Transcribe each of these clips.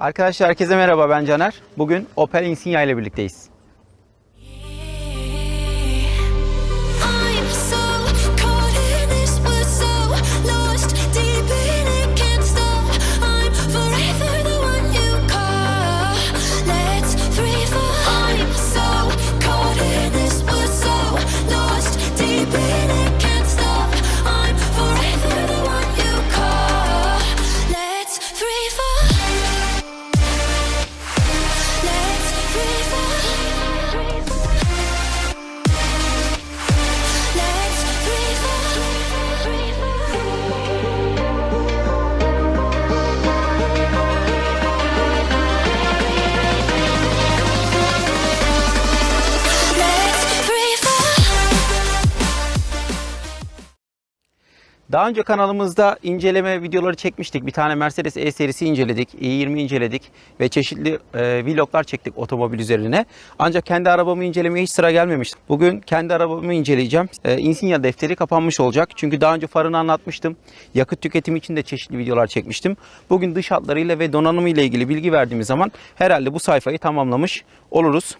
Arkadaşlar herkese merhaba ben Caner. Bugün Opel Insignia ile birlikteyiz. Daha önce kanalımızda inceleme videoları çekmiştik. Bir tane Mercedes E serisi inceledik, i20 inceledik ve çeşitli e, vloglar çektik otomobil üzerine. Ancak kendi arabamı incelemeye hiç sıra gelmemişti. Bugün kendi arabamı inceleyeceğim. E, Insignia defteri kapanmış olacak. Çünkü daha önce farını anlatmıştım. Yakıt tüketimi için de çeşitli videolar çekmiştim. Bugün dış hatlarıyla ve donanımı ile ilgili bilgi verdiğimiz zaman herhalde bu sayfayı tamamlamış oluruz.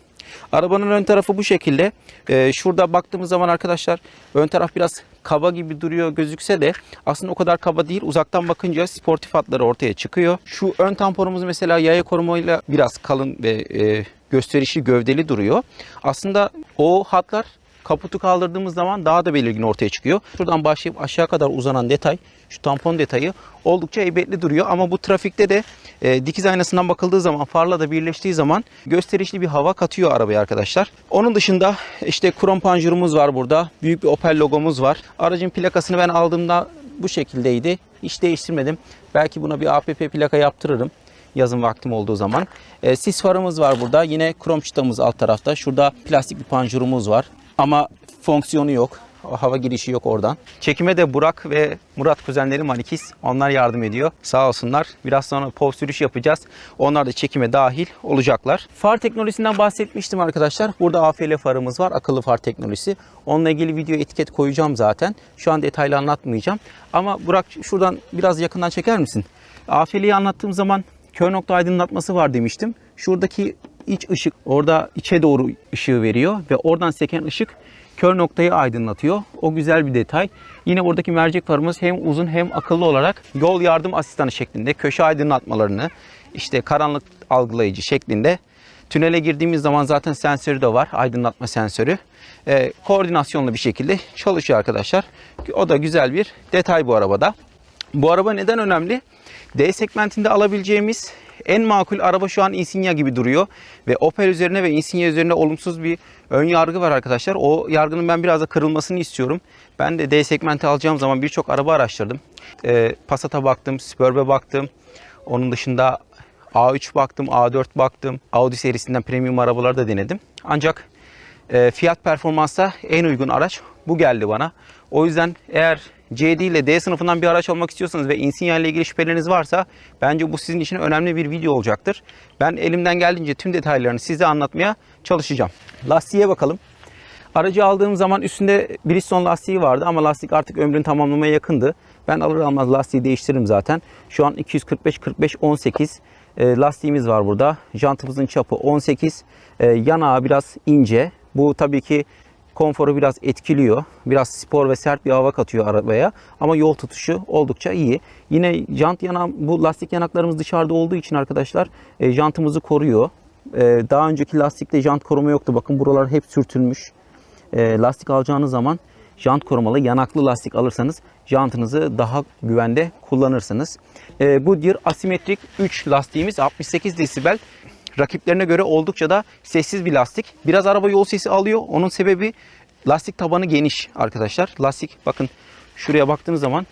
Arabanın ön tarafı bu şekilde. Ee, şurada baktığımız zaman arkadaşlar ön taraf biraz kaba gibi duruyor gözükse de aslında o kadar kaba değil. Uzaktan bakınca sportif hatları ortaya çıkıyor. Şu ön tamponumuz mesela yaya korumayla biraz kalın ve e, gösterişli gövdeli duruyor. Aslında o hatlar kaputu kaldırdığımız zaman daha da belirgin ortaya çıkıyor. Şuradan başlayıp aşağı kadar uzanan detay, şu tampon detayı oldukça heybetli duruyor. Ama bu trafikte de e, dikiz aynasından bakıldığı zaman, farla da birleştiği zaman gösterişli bir hava katıyor arabaya arkadaşlar. Onun dışında işte krom panjurumuz var burada. Büyük bir Opel logomuz var. Aracın plakasını ben aldığımda bu şekildeydi. Hiç değiştirmedim. Belki buna bir APP plaka yaptırırım yazın vaktim olduğu zaman. E, sis farımız var burada. Yine krom çıtamız alt tarafta. Şurada plastik bir panjurumuz var. Ama fonksiyonu yok. Hava girişi yok oradan. Çekime de Burak ve Murat kuzenleri Manikis. Onlar yardım ediyor. Sağ olsunlar. Biraz sonra pov sürüş yapacağız. Onlar da çekime dahil olacaklar. Far teknolojisinden bahsetmiştim arkadaşlar. Burada AFL farımız var. Akıllı far teknolojisi. Onunla ilgili video etiket koyacağım zaten. Şu an detaylı anlatmayacağım. Ama Burak şuradan biraz yakından çeker misin? AFL'yi anlattığım zaman kör nokta aydınlatması var demiştim. Şuradaki iç ışık orada içe doğru ışığı veriyor ve oradan seken ışık kör noktayı aydınlatıyor. O güzel bir detay. Yine buradaki mercek farımız hem uzun hem akıllı olarak yol yardım asistanı şeklinde köşe aydınlatmalarını işte karanlık algılayıcı şeklinde Tünele girdiğimiz zaman zaten sensörü de var. Aydınlatma sensörü. Ee, koordinasyonlu bir şekilde çalışıyor arkadaşlar. O da güzel bir detay bu arabada. Bu araba neden önemli? D segmentinde alabileceğimiz en makul araba şu an Insignia gibi duruyor. Ve Opel üzerine ve Insignia üzerine olumsuz bir ön yargı var arkadaşlar. O yargının ben biraz da kırılmasını istiyorum. Ben de D segmenti alacağım zaman birçok araba araştırdım. Ee, Passat'a baktım, Superb'e baktım. Onun dışında A3 baktım, A4 baktım. Audi serisinden premium arabaları da denedim. Ancak e, fiyat performansa en uygun araç bu geldi bana. O yüzden eğer CD ile D sınıfından bir araç almak istiyorsanız ve Insignia ile ilgili şüpheleriniz varsa bence bu sizin için önemli bir video olacaktır. Ben elimden geldiğince tüm detaylarını size anlatmaya çalışacağım. Lastiğe bakalım. Aracı aldığım zaman üstünde Bridgestone lastiği vardı ama lastik artık ömrünü tamamlamaya yakındı. Ben alır almaz lastiği değiştiririm zaten. Şu an 245 45 18 e, lastiğimiz var burada. Jantımızın çapı 18. E, yanağı biraz ince. Bu tabii ki konforu biraz etkiliyor. Biraz spor ve sert bir hava katıyor arabaya. Ama yol tutuşu oldukça iyi. Yine jant yanağı, bu lastik yanaklarımız dışarıda olduğu için arkadaşlar e, jantımızı koruyor. E, daha önceki lastikte jant koruma yoktu. Bakın buralar hep sürtülmüş. E, lastik alacağınız zaman jant korumalı yanaklı lastik alırsanız jantınızı daha güvende kullanırsınız. E, Goodyear asimetrik 3 lastiğimiz 68 desibel rakiplerine göre oldukça da sessiz bir lastik. Biraz araba yol sesi alıyor. Onun sebebi lastik tabanı geniş arkadaşlar. Lastik bakın şuraya baktığınız zaman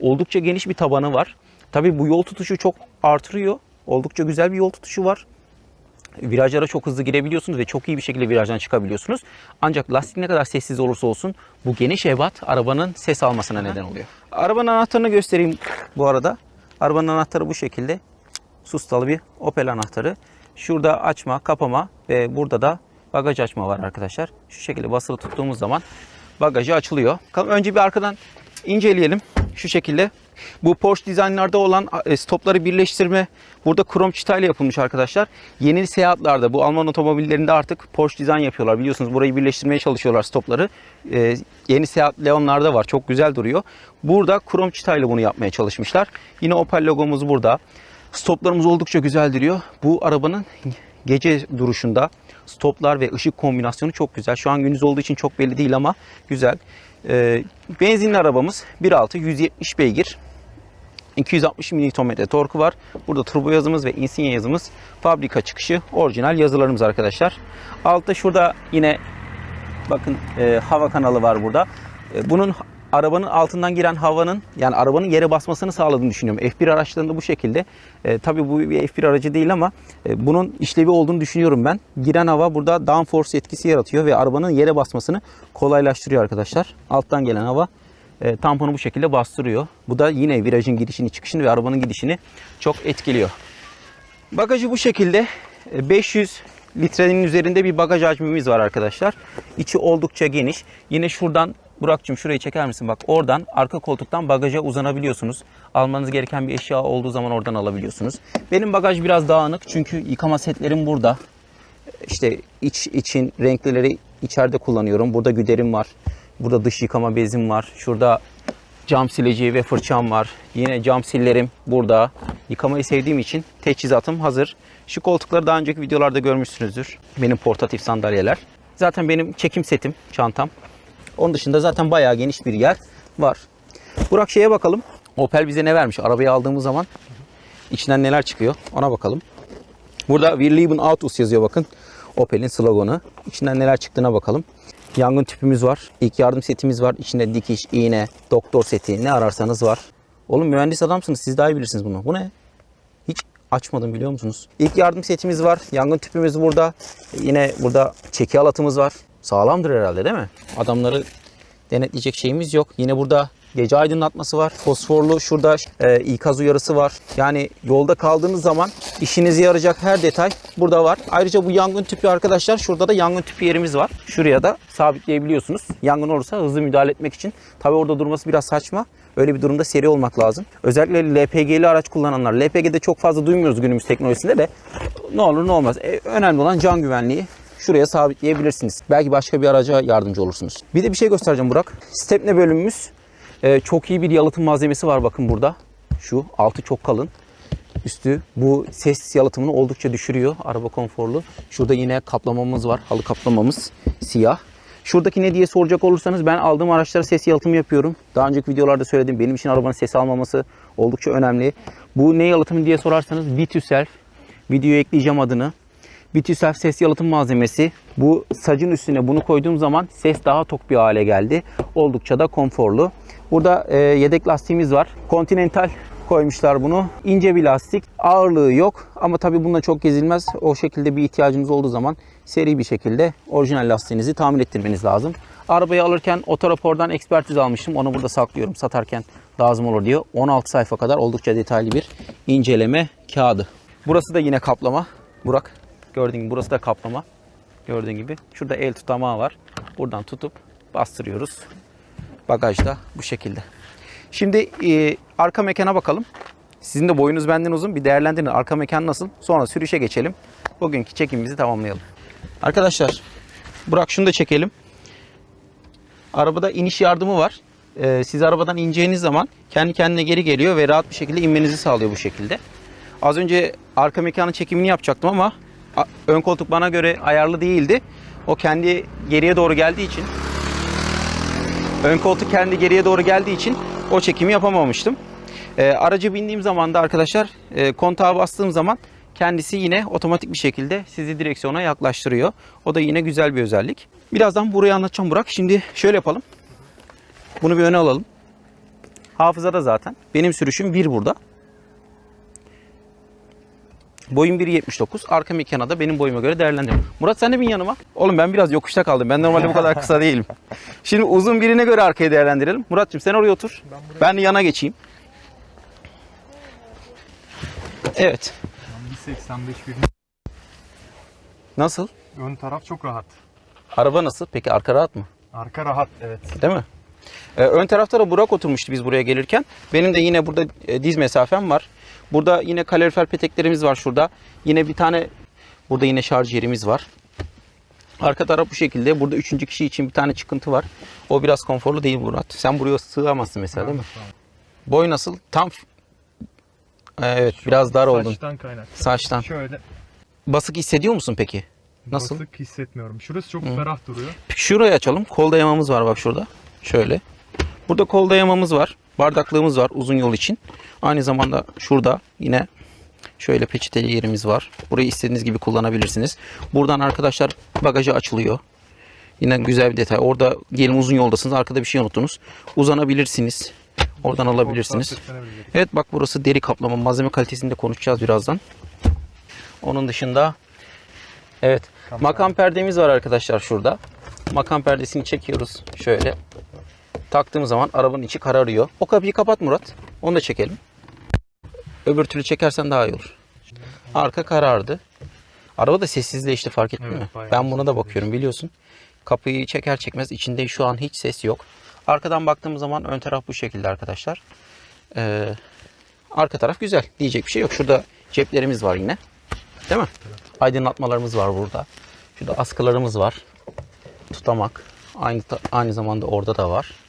oldukça geniş bir tabanı var. Tabi bu yol tutuşu çok artırıyor. Oldukça güzel bir yol tutuşu var. Virajlara çok hızlı girebiliyorsunuz ve çok iyi bir şekilde virajdan çıkabiliyorsunuz. Ancak lastik ne kadar sessiz olursa olsun bu geniş ebat arabanın ses almasına neden oluyor. Arabanın anahtarını göstereyim bu arada. Arabanın anahtarı bu şekilde. Sustalı bir Opel anahtarı. Şurada açma, kapama ve burada da bagaj açma var arkadaşlar. Şu şekilde basılı tuttuğumuz zaman bagajı açılıyor. Önce bir arkadan inceleyelim. Şu şekilde. Bu Porsche dizaynlarda olan e, stopları birleştirme burada krom çıtayla yapılmış arkadaşlar. Yeni seyahatlerde bu Alman otomobillerinde artık Porsche dizayn yapıyorlar. Biliyorsunuz burayı birleştirmeye çalışıyorlar stopları. E, yeni Seat Leon'larda var. Çok güzel duruyor. Burada krom çıtayla bunu yapmaya çalışmışlar. Yine Opel logomuz burada. Stoplarımız oldukça güzel duruyor. Bu arabanın gece duruşunda stoplar ve ışık kombinasyonu çok güzel. Şu an gündüz olduğu için çok belli değil ama güzel. Ee, benzinli arabamız 1.6 170 beygir. 260 Nm torku var. Burada turbo yazımız ve insigne yazımız fabrika çıkışı orijinal yazılarımız arkadaşlar. Altta şurada yine bakın e, hava kanalı var burada. E, bunun arabanın altından giren havanın yani arabanın yere basmasını sağladığını düşünüyorum. F1 araçlarında bu şekilde. E, tabii bu bir F1 aracı değil ama e, bunun işlevi olduğunu düşünüyorum ben. Giren hava burada downforce etkisi yaratıyor ve arabanın yere basmasını kolaylaştırıyor arkadaşlar. Alttan gelen hava e, tamponu bu şekilde bastırıyor. Bu da yine virajın girişini çıkışını ve arabanın gidişini çok etkiliyor. Bagajı bu şekilde E, 500 litrenin üzerinde bir bagaj hacmimiz var arkadaşlar. İçi oldukça geniş. Yine şuradan Burak'cığım şurayı çeker misin? Bak oradan arka koltuktan bagaja uzanabiliyorsunuz. Almanız gereken bir eşya olduğu zaman oradan alabiliyorsunuz. Benim bagaj biraz dağınık çünkü yıkama setlerim burada. İşte iç için renklileri içeride kullanıyorum. Burada güderim var. Burada dış yıkama bezim var. Şurada cam sileci ve fırçam var. Yine cam sillerim burada. Yıkamayı sevdiğim için teçhizatım hazır. Şu koltukları daha önceki videolarda görmüşsünüzdür. Benim portatif sandalyeler. Zaten benim çekim setim, çantam. Onun dışında zaten bayağı geniş bir yer var. Burak şeye bakalım. Opel bize ne vermiş? Arabayı aldığımız zaman içinden neler çıkıyor ona bakalım. Burada Wir lieben Autos yazıyor bakın. Opel'in sloganı. İçinden neler çıktığına bakalım. Yangın tüpümüz var. İlk yardım setimiz var. İçinde dikiş, iğne, doktor seti ne ararsanız var. Oğlum mühendis adamsınız. Siz daha iyi bilirsiniz bunu. Bu ne? Hiç açmadım biliyor musunuz? İlk yardım setimiz var. Yangın tüpümüz burada. Yine burada çeki alatımız var. Sağlamdır herhalde değil mi? Adamları denetleyecek şeyimiz yok. Yine burada gece aydınlatması var. Fosforlu şurada e, ikaz uyarısı var. Yani yolda kaldığınız zaman işinize yarayacak her detay burada var. Ayrıca bu yangın tüpü arkadaşlar şurada da yangın tüpü yerimiz var. Şuraya da sabitleyebiliyorsunuz. Yangın olursa hızlı müdahale etmek için. Tabi orada durması biraz saçma. Öyle bir durumda seri olmak lazım. Özellikle LPG'li araç kullananlar. LPG'de çok fazla duymuyoruz günümüz teknolojisinde de. Ne olur ne olmaz. E, önemli olan can güvenliği şuraya sabitleyebilirsiniz. Belki başka bir araca yardımcı olursunuz. Bir de bir şey göstereceğim Burak. Stepne bölümümüz e, çok iyi bir yalıtım malzemesi var bakın burada. Şu altı çok kalın. Üstü bu ses yalıtımını oldukça düşürüyor. Araba konforlu. Şurada yine kaplamamız var. Halı kaplamamız siyah. Şuradaki ne diye soracak olursanız ben aldığım araçlara ses yalıtımı yapıyorum. Daha önceki videolarda söyledim. Benim için arabanın ses almaması oldukça önemli. Bu ne yalıtımı diye sorarsanız Bituself. Videoya ekleyeceğim adını. Bituself ses yalıtım malzemesi. Bu sacın üstüne bunu koyduğum zaman ses daha tok bir hale geldi. Oldukça da konforlu. Burada e, yedek lastiğimiz var. Continental koymuşlar bunu. İnce bir lastik. Ağırlığı yok ama tabii bununla çok gezilmez. O şekilde bir ihtiyacınız olduğu zaman seri bir şekilde orijinal lastiğinizi tamir ettirmeniz lazım. Arabayı alırken otorapordan ekspertiz almıştım. Onu burada saklıyorum satarken lazım olur diyor. 16 sayfa kadar oldukça detaylı bir inceleme kağıdı. Burası da yine kaplama. Burak gördüğün gibi burası da kaplama. Gördüğün gibi şurada el tutamağı var. Buradan tutup bastırıyoruz. Bagajda bu şekilde. Şimdi e, arka mekana bakalım. Sizin de boyunuz benden uzun. Bir değerlendirin. Arka mekan nasıl? Sonra sürüşe geçelim. Bugünkü çekimimizi tamamlayalım. Arkadaşlar Burak şunu da çekelim. Arabada iniş yardımı var. Ee, siz arabadan ineceğiniz zaman kendi kendine geri geliyor ve rahat bir şekilde inmenizi sağlıyor bu şekilde. Az önce arka mekanın çekimini yapacaktım ama ön koltuk bana göre ayarlı değildi. O kendi geriye doğru geldiği için Ön koltuk kendi geriye doğru geldiği için o çekimi yapamamıştım. Ee, aracı bindiğim zaman da arkadaşlar e, kontağa bastığım zaman kendisi yine otomatik bir şekilde sizi direksiyona yaklaştırıyor. O da yine güzel bir özellik. Birazdan burayı anlatacağım Burak. Şimdi şöyle yapalım. Bunu bir öne alalım. Hafızada zaten. Benim sürüşüm 1 burada. Boyum 1.79. Arka mekana da benim boyuma göre değerlendiriyorum. Murat sen de bin yanıma. Oğlum ben biraz yokuşta kaldım. Ben normalde bu kadar kısa değilim. Şimdi uzun birine göre arkaya değerlendirelim. Muratcığım sen oraya otur. Ben, de yana geçeyim. Evet. 185 bir Nasıl? ön taraf çok rahat. Araba nasıl? Peki arka rahat mı? Arka rahat evet. Değil mi? Ee, ön tarafta da Burak oturmuştu biz buraya gelirken. Benim de yine burada e, diz mesafem var. Burada yine kalorifer peteklerimiz var şurada. Yine bir tane burada yine şarj yerimiz var. Arka taraf bu şekilde. Burada üçüncü kişi için bir tane çıkıntı var. O biraz konforlu değil Murat. Sen buraya sığamazsın mesela değil mi? Boy nasıl? Tam Ee, evet biraz dar oldun. Saçtan kaynak. Saçtan. Şöyle Basık hissediyor musun peki? Nasıl? basık hissetmiyorum. Şurası çok ferah duruyor. Şurayı açalım. Kol dayamamız var bak şurada. Şöyle. Burada kol dayamamız var. Bardaklığımız var uzun yol için. Aynı zamanda şurada yine şöyle peçeteli yerimiz var. Burayı istediğiniz gibi kullanabilirsiniz. Buradan arkadaşlar bagajı açılıyor. Yine güzel bir detay. Orada diyelim uzun yoldasınız. Arkada bir şey unuttunuz. Uzanabilirsiniz. Oradan alabilirsiniz. Evet bak burası deri kaplama. Malzeme kalitesini de konuşacağız birazdan. Onun dışında evet makam perdemiz var arkadaşlar şurada. Makam perdesini çekiyoruz şöyle. Taktığımız zaman arabanın içi kararıyor. O kapıyı kapat Murat. Onu da çekelim. Öbür türlü çekersen daha iyi olur. Arka karardı. Araba da sessizleşti fark ettin Evet, mi? Ben buna da bakıyorum biliyorsun. Kapıyı çeker çekmez içinde şu an hiç ses yok. Arkadan baktığımız zaman ön taraf bu şekilde arkadaşlar. Ee, arka taraf güzel. Diyecek bir şey yok. Şurada ceplerimiz var yine. Değil mi? Aydınlatmalarımız var burada. Şurada askılarımız var. Tutamak. Aynı aynı zamanda orada da var.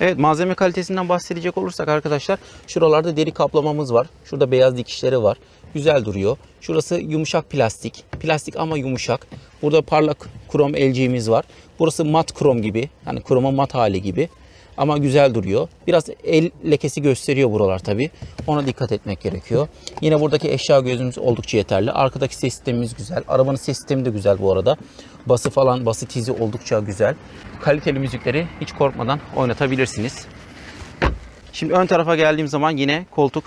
Evet malzeme kalitesinden bahsedecek olursak arkadaşlar şuralarda deri kaplamamız var. Şurada beyaz dikişleri var. Güzel duruyor. Şurası yumuşak plastik. Plastik ama yumuşak. Burada parlak krom elciğimiz var. Burası mat krom gibi. Yani kromun mat hali gibi. Ama güzel duruyor. Biraz el lekesi gösteriyor buralar tabi. Ona dikkat etmek gerekiyor. Yine buradaki eşya gözümüz oldukça yeterli. Arkadaki ses sistemimiz güzel. Arabanın ses sistemi de güzel bu arada. Bası falan, bası tizi oldukça güzel. Kaliteli müzikleri hiç korkmadan oynatabilirsiniz. Şimdi ön tarafa geldiğim zaman yine koltuk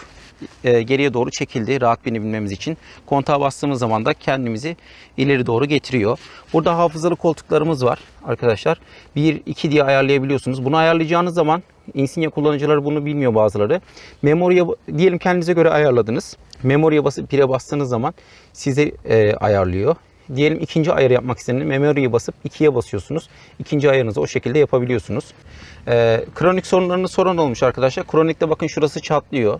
e, geriye doğru çekildi rahat binebilmemiz için. Kontağa bastığımız zaman da kendimizi ileri doğru getiriyor. Burada hafızalı koltuklarımız var arkadaşlar. 1 2 diye ayarlayabiliyorsunuz. Bunu ayarlayacağınız zaman Insignia kullanıcıları bunu bilmiyor bazıları. Memoriye diyelim kendinize göre ayarladınız. Memoriye basıp pire bastığınız zaman size e, ayarlıyor. Diyelim ikinci ayarı yapmak istediğiniz memory'yi basıp ikiye basıyorsunuz. İkinci ayarınızı o şekilde yapabiliyorsunuz. Ee, kronik sorunlarınız sorun olmuş arkadaşlar. Kronikte bakın şurası çatlıyor.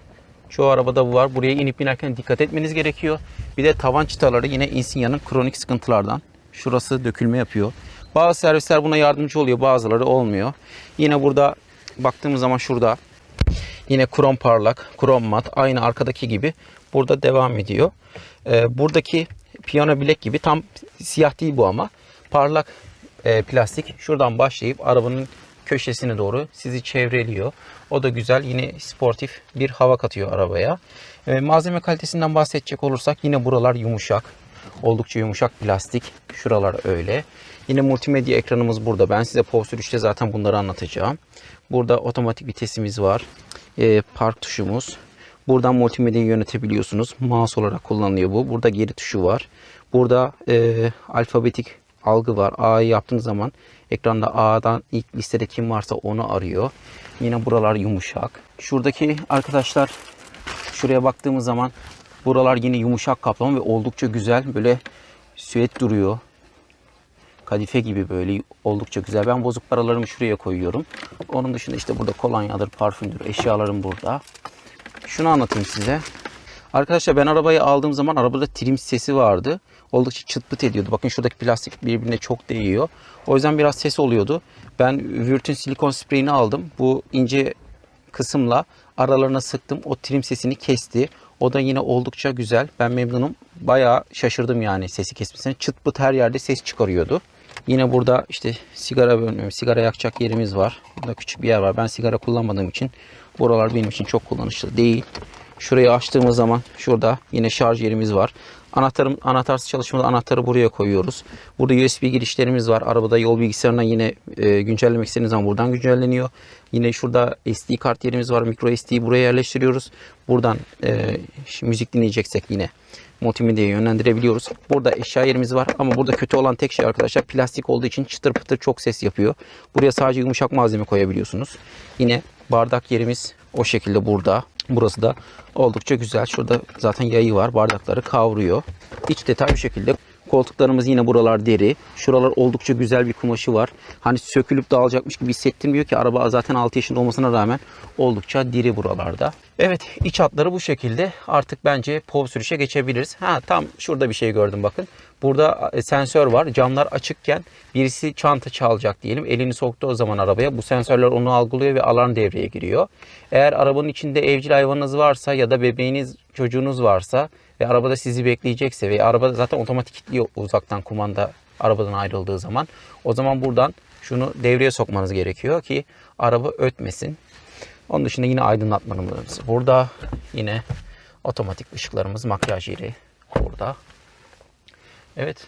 Çoğu arabada bu var. Buraya inip binerken dikkat etmeniz gerekiyor. Bir de tavan çıtaları yine Insignia'nın kronik sıkıntılardan. Şurası dökülme yapıyor. Bazı servisler buna yardımcı oluyor. Bazıları olmuyor. Yine burada baktığımız zaman şurada Yine krom parlak, krom mat aynı arkadaki gibi burada devam ediyor. Ee, buradaki piyano bilek gibi tam siyah değil bu ama parlak e, plastik şuradan başlayıp arabanın köşesine doğru sizi çevreliyor. O da güzel yine sportif bir hava katıyor arabaya. Ee, malzeme kalitesinden bahsedecek olursak yine buralar yumuşak. Oldukça yumuşak plastik. Şuralar öyle. Yine multimedya ekranımız burada. Ben size Postür 3'te zaten bunları anlatacağım. Burada otomatik vitesimiz var. Ee, park tuşumuz. Buradan multimedyayı yönetebiliyorsunuz. Mouse olarak kullanılıyor bu. Burada geri tuşu var. Burada e, alfabetik algı var. A'yı yaptığınız zaman ekranda A'dan ilk listede kim varsa onu arıyor. Yine buralar yumuşak. Şuradaki arkadaşlar şuraya baktığımız zaman buralar yine yumuşak kaplama ve oldukça güzel böyle süet duruyor. Kadife gibi böyle oldukça güzel. Ben bozuk paralarımı şuraya koyuyorum. Onun dışında işte burada kolonyadır, parfümdür, eşyalarım burada. Şunu anlatayım size. Arkadaşlar ben arabayı aldığım zaman arabada trim sesi vardı. Oldukça çıt ediyordu. Bakın şuradaki plastik birbirine çok değiyor. O yüzden biraz ses oluyordu. Ben Vürt'ün silikon spreyini aldım. Bu ince kısımla aralarına sıktım. O trim sesini kesti. O da yine oldukça güzel. Ben memnunum. Bayağı şaşırdım yani sesi kesmesine. Çıt her yerde ses çıkarıyordu. Yine burada işte sigara bölümü, sigara yakacak yerimiz var. Burada küçük bir yer var. Ben sigara kullanmadığım için buralar benim için çok kullanışlı değil. Şurayı açtığımız zaman şurada yine şarj yerimiz var. Anahtarım anahtarsız çalışmada anahtarı buraya koyuyoruz. Burada USB girişlerimiz var. Arabada yol bilgisayarına yine e, güncellemek istediğiniz zaman buradan güncelleniyor. Yine şurada SD kart yerimiz var. Micro SD'yi buraya yerleştiriyoruz. Buradan e, müzik dinleyeceksek yine multimedyaya yönlendirebiliyoruz. Burada eşya yerimiz var ama burada kötü olan tek şey arkadaşlar plastik olduğu için çıtır pıtır çok ses yapıyor. Buraya sadece yumuşak malzeme koyabiliyorsunuz. Yine bardak yerimiz o şekilde burada. Burası da oldukça güzel. Şurada zaten yayı var. Bardakları kavruyor. İç detay bu şekilde. Koltuklarımız yine buralar deri. Şuralar oldukça güzel bir kumaşı var. Hani sökülüp dağılacakmış gibi hissettirmiyor ki araba zaten 6 yaşında olmasına rağmen oldukça diri buralarda. Evet iç hatları bu şekilde. Artık bence POV sürüşe geçebiliriz. Ha tam şurada bir şey gördüm bakın. Burada sensör var. Camlar açıkken birisi çanta çalacak diyelim. Elini soktu o zaman arabaya. Bu sensörler onu algılıyor ve alarm devreye giriyor. Eğer arabanın içinde evcil hayvanınız varsa ya da bebeğiniz, çocuğunuz varsa ve arabada sizi bekleyecekse ve arabada zaten otomatik kilitliyor uzaktan kumanda arabadan ayrıldığı zaman. O zaman buradan şunu devreye sokmanız gerekiyor ki araba ötmesin. Onun dışında yine aydınlatmalarımız burada. Yine otomatik ışıklarımız, makyaj yeri burada. Evet.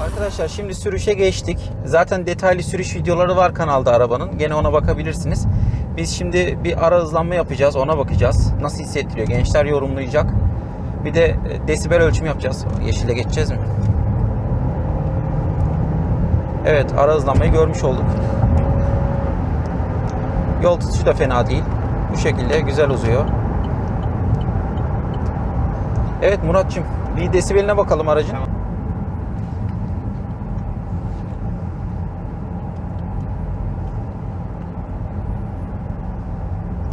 Arkadaşlar şimdi sürüşe geçtik. Zaten detaylı sürüş videoları var kanalda arabanın. Gene ona bakabilirsiniz. Biz şimdi bir ara hızlanma yapacağız. Ona bakacağız. Nasıl hissettiriyor? Gençler yorumlayacak. Bir de e, desibel ölçümü yapacağız. Yeşile geçeceğiz mi? Evet ara hızlanmayı görmüş olduk. Yol tutuşu da fena değil. Bu şekilde güzel uzuyor. Evet Muratçım bir desibeline bakalım aracın.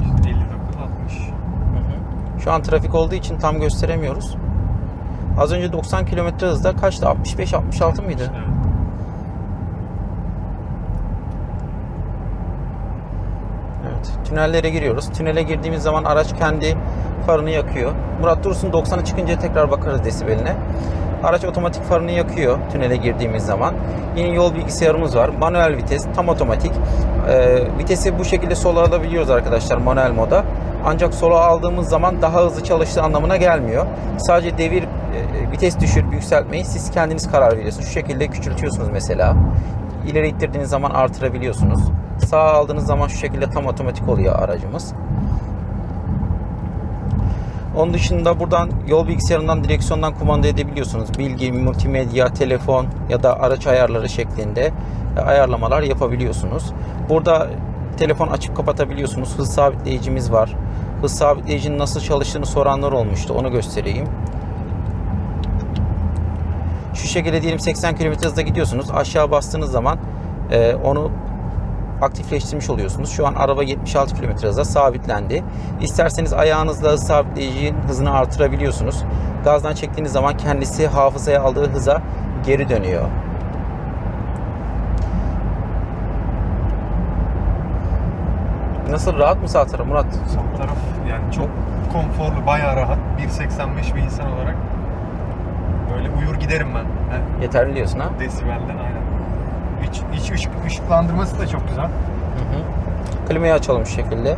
İşte 59, 60. Şu an trafik olduğu için tam gösteremiyoruz. Az önce 90 km hızda kaçtı? 65-66 mıydı? Evet. Tünellere giriyoruz. Tünele girdiğimiz zaman araç kendi farını yakıyor. Murat Dursun 90'a çıkınca tekrar bakarız desibeline. Araç otomatik farını yakıyor tünele girdiğimiz zaman. Yine yol bilgisayarımız var. Manuel vites, tam otomatik. Ee, vitesi bu şekilde sola alabiliyoruz arkadaşlar manuel moda. Ancak sola aldığımız zaman daha hızlı çalıştığı anlamına gelmiyor. Sadece devir, e, vites düşürüp yükseltmeyi siz kendiniz karar veriyorsunuz. Şu şekilde küçültüyorsunuz mesela. İleri ittirdiğiniz zaman artırabiliyorsunuz. Sağa aldığınız zaman şu şekilde tam otomatik oluyor aracımız. Onun dışında buradan yol bilgisayarından direksiyondan kumanda edebiliyorsunuz. Bilgi, multimedya, telefon ya da araç ayarları şeklinde e, ayarlamalar yapabiliyorsunuz. Burada telefon açıp kapatabiliyorsunuz. Hız sabitleyicimiz var. Hız sabitleyicinin nasıl çalıştığını soranlar olmuştu. Onu göstereyim. Şu şekilde diyelim 80 km hızda gidiyorsunuz. Aşağı bastığınız zaman e, onu aktifleştirmiş oluyorsunuz. Şu an araba 76 km hıza sabitlendi. İsterseniz ayağınızla hız sabitleyicinin hızını artırabiliyorsunuz. Gazdan çektiğiniz zaman kendisi hafızaya aldığı hıza geri dönüyor. Nasıl rahat mı sağ taraf Murat? Sol taraf yani çok konforlu, bayağı rahat. 1.85 bir insan olarak böyle uyur giderim ben. Yani Yeterli diyorsun ha? desibelden aynen. İç, iç ışık, ışıklandırması da çok güzel. Hı hı. Klimayı açalım şu şekilde.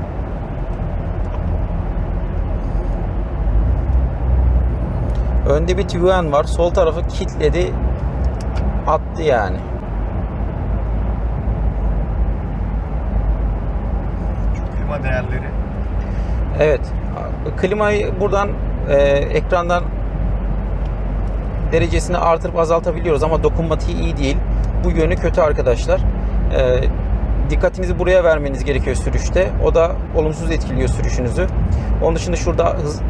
Önde bir Tiguan var. Sol tarafı kilitledi. Attı yani. Klima değerleri. Evet. Klimayı buradan e, ekrandan derecesini artırıp azaltabiliyoruz ama dokunmatiği iyi değil. Bu yönü kötü arkadaşlar. E, dikkatinizi buraya vermeniz gerekiyor sürüşte. O da olumsuz etkiliyor sürüşünüzü. Onun dışında şurada hız,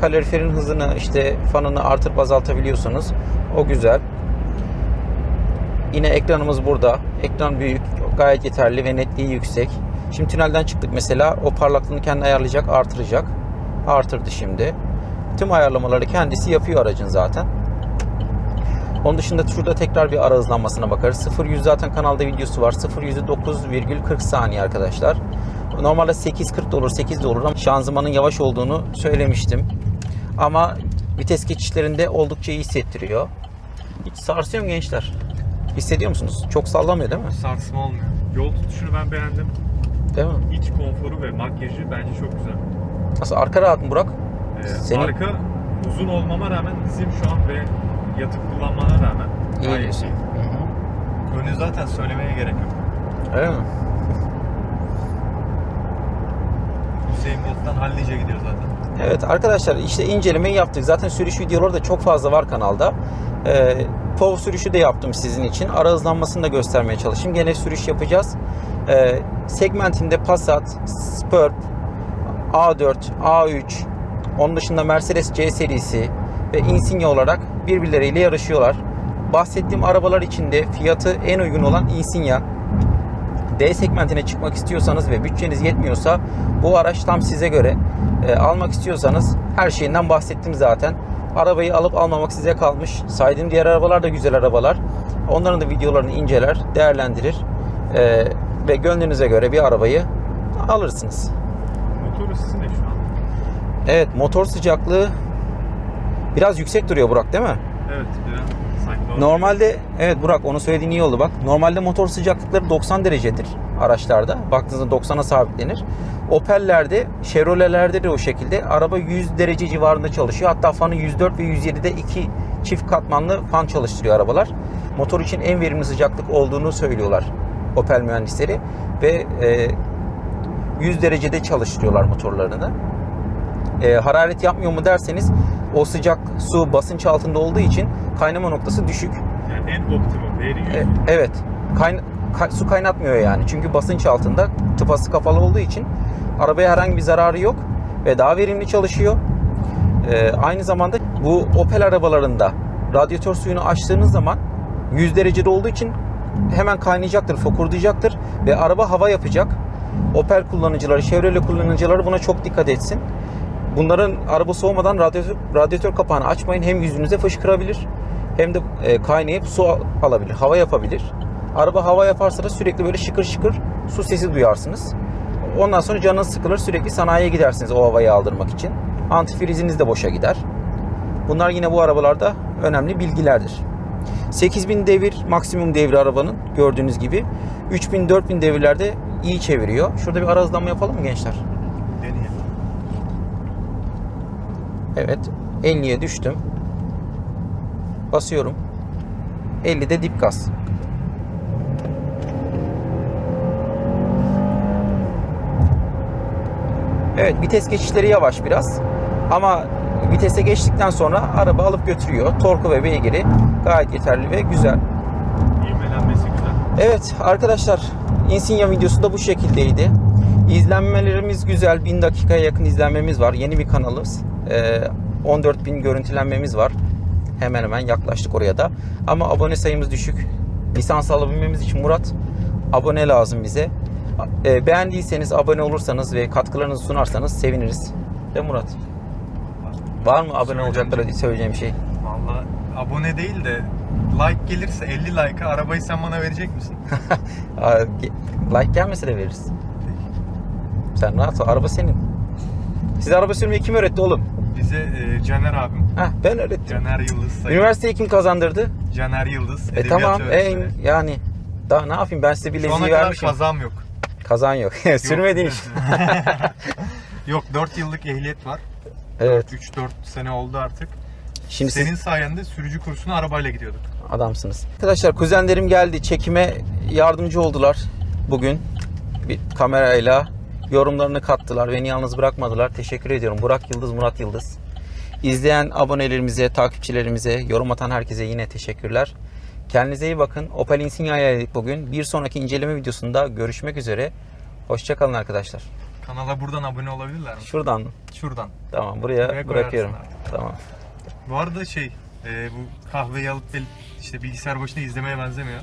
kaloriferin hızını işte fanını artırıp azaltabiliyorsunuz. O güzel. Yine ekranımız burada. Ekran büyük, gayet yeterli ve netliği yüksek. Şimdi tünelden çıktık mesela. O parlaklığını kendi ayarlayacak, artıracak. Artırdı şimdi. Tüm ayarlamaları kendisi yapıyor aracın zaten. Onun dışında şurada tekrar bir ara hızlanmasına bakarız. 0-100 zaten kanalda videosu var. 0-100'ü 9,40 saniye arkadaşlar. Normalde 8.40 da olur, 8 de olur ama şanzımanın yavaş olduğunu söylemiştim. Ama vites geçişlerinde oldukça iyi hissettiriyor. Hiç sarsıyor mu gençler? Hissediyor musunuz? Çok sallamıyor değil mi? Sarsma olmuyor. Yol tutuşunu ben beğendim. Değil mi? İç konforu ve makyajı bence çok güzel. Nasıl arka rahat mı Burak? Ee, Senin- Arka uzun olmama rağmen dizim şu an ve yatıp kullanmana rağmen gayet hı. Önü zaten söylemeye gerek yok. Öyle mi? Hüseyin Bolt'tan hallice gidiyor zaten. Evet arkadaşlar işte incelemeyi yaptık. Zaten sürüş videoları da çok fazla var kanalda. Ee, POV sürüşü de yaptım sizin için. Ara hızlanmasını da göstermeye çalışayım. Gene sürüş yapacağız. Ee, segmentinde Passat, Superb, A4, A3, onun dışında Mercedes C serisi ve Insignia olarak birbirleriyle yarışıyorlar. Bahsettiğim arabalar içinde fiyatı en uygun olan Insignia. D segmentine çıkmak istiyorsanız ve bütçeniz yetmiyorsa bu araç tam size göre. E, almak istiyorsanız her şeyinden bahsettim zaten. Arabayı alıp almamak size kalmış. Saydığım diğer arabalar da güzel arabalar. Onların da videolarını inceler, değerlendirir e, ve gönlünüze göre bir arabayı alırsınız. Motor ısısı ne şu an? Evet motor sıcaklığı biraz yüksek duruyor Burak değil mi? Evet biraz sanki Normalde evet Burak onu söylediğin iyi oldu bak. Normalde motor sıcaklıkları 90 derecedir araçlarda. Baktığınızda 90'a sabitlenir. Opel'lerde, Chevrolet'lerde de o şekilde. Araba 100 derece civarında çalışıyor. Hatta fanı 104 ve 107'de iki çift katmanlı fan çalıştırıyor arabalar. Motor için en verimli sıcaklık olduğunu söylüyorlar Opel mühendisleri ve e, 100 derecede çalıştırıyorlar motorlarını. E, hararet yapmıyor mu derseniz o sıcak su basınç altında olduğu için kaynama noktası düşük. Yani en optimum değeri 100. E, evet. Kayn- ka- su kaynatmıyor yani. Çünkü basınç altında tıpası kapalı olduğu için arabaya herhangi bir zararı yok ve daha verimli çalışıyor. E, aynı zamanda bu Opel arabalarında radyatör suyunu açtığınız zaman 100 derecede olduğu için hemen kaynayacaktır, fokurdayacaktır ve araba hava yapacak. Opel kullanıcıları, Chevrolet kullanıcıları buna çok dikkat etsin. Bunların araba soğumadan radyatör, radyatör kapağını açmayın. Hem yüzünüze fışkırabilir hem de e, kaynayıp su al- alabilir, hava yapabilir. Araba hava yaparsa da sürekli böyle şıkır şıkır su sesi duyarsınız. Ondan sonra canınız sıkılır sürekli sanayiye gidersiniz o havayı aldırmak için. Antifriziniz de boşa gider. Bunlar yine bu arabalarda önemli bilgilerdir. 8000 devir maksimum devri arabanın gördüğünüz gibi. 3000-4000 devirlerde iyi çeviriyor. Şurada bir ara hızlanma yapalım mı gençler? Evet. 50'ye düştüm. Basıyorum. 50'de dip gaz. Evet vites geçişleri yavaş biraz. Ama vitese geçtikten sonra araba alıp götürüyor. Torku ve beygiri gayet yeterli ve güzel. İvmelenmesi güzel. Evet arkadaşlar Insignia videosu da bu şekildeydi. İzlenmelerimiz güzel. 1000 dakikaya yakın izlenmemiz var. Yeni bir kanalız. Ee, 14.000 görüntülenmemiz var. Hemen hemen yaklaştık oraya da. Ama abone sayımız düşük. Lisans alabilmemiz için Murat abone lazım bize. Ee, beğendiyseniz abone olursanız ve katkılarınızı sunarsanız seviniriz. De Murat. Var mı abone olacaklara şey. söyleyeceğim şey? Valla abone değil de like gelirse 50 like'a arabayı sen bana verecek misin? Like gelmese de veririz. Sen rahat ol. Araba senin. Size araba sürmeyi kim öğretti oğlum? Bize e, Caner abim, Heh, ben öğrettim. Caner Yıldız sayın. Üniversiteyi kim kazandırdı? Caner Yıldız. E tamam. E, yani daha ne yapayım ben size Şu ana bileziği kadar vermişim. kazam yok. Kazan yok. Sürmediğin için. Yok 4 yıllık ehliyet var. Evet. 3-4 sene oldu artık. Şimdi Senin siz sayende sürücü kursuna arabayla gidiyorduk. adamsınız. Arkadaşlar kuzenlerim geldi. Çekime yardımcı oldular bugün. Bir kamerayla yorumlarını kattılar. Beni yalnız bırakmadılar. Teşekkür ediyorum. Burak Yıldız, Murat Yıldız. İzleyen abonelerimize, takipçilerimize, yorum atan herkese yine teşekkürler. Kendinize iyi bakın. Opel Insignia'ya bugün. Bir sonraki inceleme videosunda görüşmek üzere. Hoşçakalın arkadaşlar. Kanala buradan abone olabilirler mi? Şuradan Şuradan. tamam buraya Buraya bırakıyorum. koyarsın Tamam. Bu arada şey, e, bu kahveyi alıp el- işte bilgisayar başında izlemeye benzemiyor.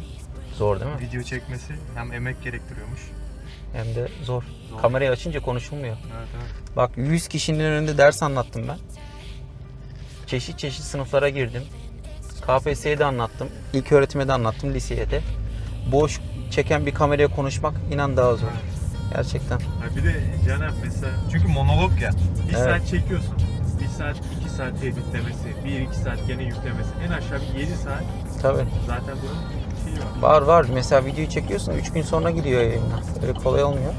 Zor değil mi? Video çekmesi hem emek gerektiriyormuş. Hem de zor. Zor. Kamerayı açınca konuşulmuyor. Evet evet. Bak 100 kişinin önünde ders anlattım ben. Çeşit çeşit sınıflara girdim. KPSS'ye de anlattım. İlk öğretime de anlattım liseye de. Boş çeken bir kameraya konuşmak inan daha zor. Gerçekten. Ha bir de Caner mesela çünkü monolog ya. Bir Evet. saat çekiyorsun. Bir saat, iki saat editlemesi, bir iki saat gene yüklemesi. En aşağı bir 7 saat Tabii. zaten bunun. Var var. Mesela videoyu çekiyorsun 3 gün sonra gidiyor yayına. Öyle kolay olmuyor.